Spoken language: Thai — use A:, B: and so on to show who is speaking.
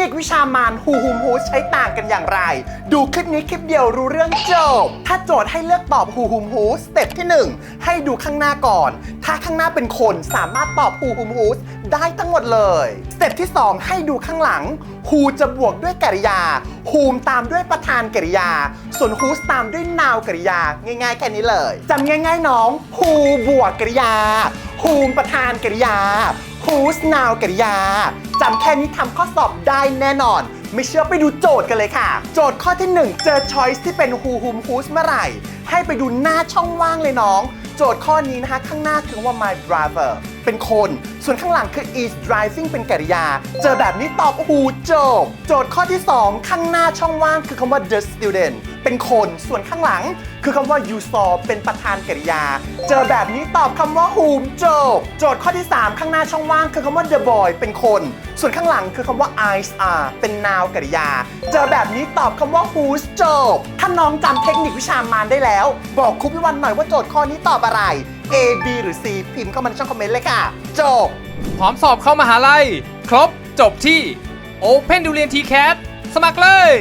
A: นิควิชามานฮูฮูมฮูใช้ต่างกันอย่างไร ดูคลิปนี้คลิปเดียวรู้เรื่องจบ ถ้าโจทย์ให้เลือกตอบฮูฮูมฮูสเต็ปที่ 1 ให้ดูข้างหน้าก่อน ถ้าข้างหน้าเป็นคนสามารถตอบฮูฮูมฮูสได้ทั้งหมดเลยสเต็ปที่ 2 ให้ดูข้างหลังฮูจะบวกด้วยกริยาฮูมตามด้วยประธานกริยา ส่วนฮูสตามด้วยนาวกริยา ง่ายๆแค่นี้เลยจำง่าย ๆ น้องฮูบวกกริยาฮูมประธานกริยา who's now กริยาจำแค่นี้ทำข้อสอบได้แน่นอน ไม่เชื่อไปดูโจทย์กันเลยค่ะ โจทย์ข้อที่ 1 เจอ choice ที่เป็น who whom whose เมื่อไหร่ ให้ไปดูหน้าช่องว่างเลยน้อง โจทย์ข้อนี้นะคะ ข้างหน้าคือว่า my driver เป็นคน ส่วนข้างหลังคือ is driving เป็นกริยา เจอแบบนี้ตอบ who จบ โจทย์ข้อที่ 2 ข้างหน้าช่องว่างคือคำว่า the student เป็นคน ส่วนข้างหลังคือคำว่า you saw เป็นประธานกริยา เจอแบบนี้ตอบคำว่า whom จบ โจทย์ข้อที่ 3 ข้างหน้าช่องว่างคือคำว่า the boy เป็นคน ส่วนข้างหลังคือคำว่า eyes are เป็น noun กริยา เจอแบบนี้ตอบคำว่า whose จบ ถ้าน้องจำเทคนิควิชามานได้แล้ว บอกครูพิวันหน่อยว่าโจทย์ข้อนี้ตอบอะไร A B หรือ C พิมพ์เข้ามาในช่องคอมเมนต์เลยค่ะ จบ
B: พร้อมสอบเข้ามหาลัย ครบจบที่ Open d u r i a n t c a t สมัครเลย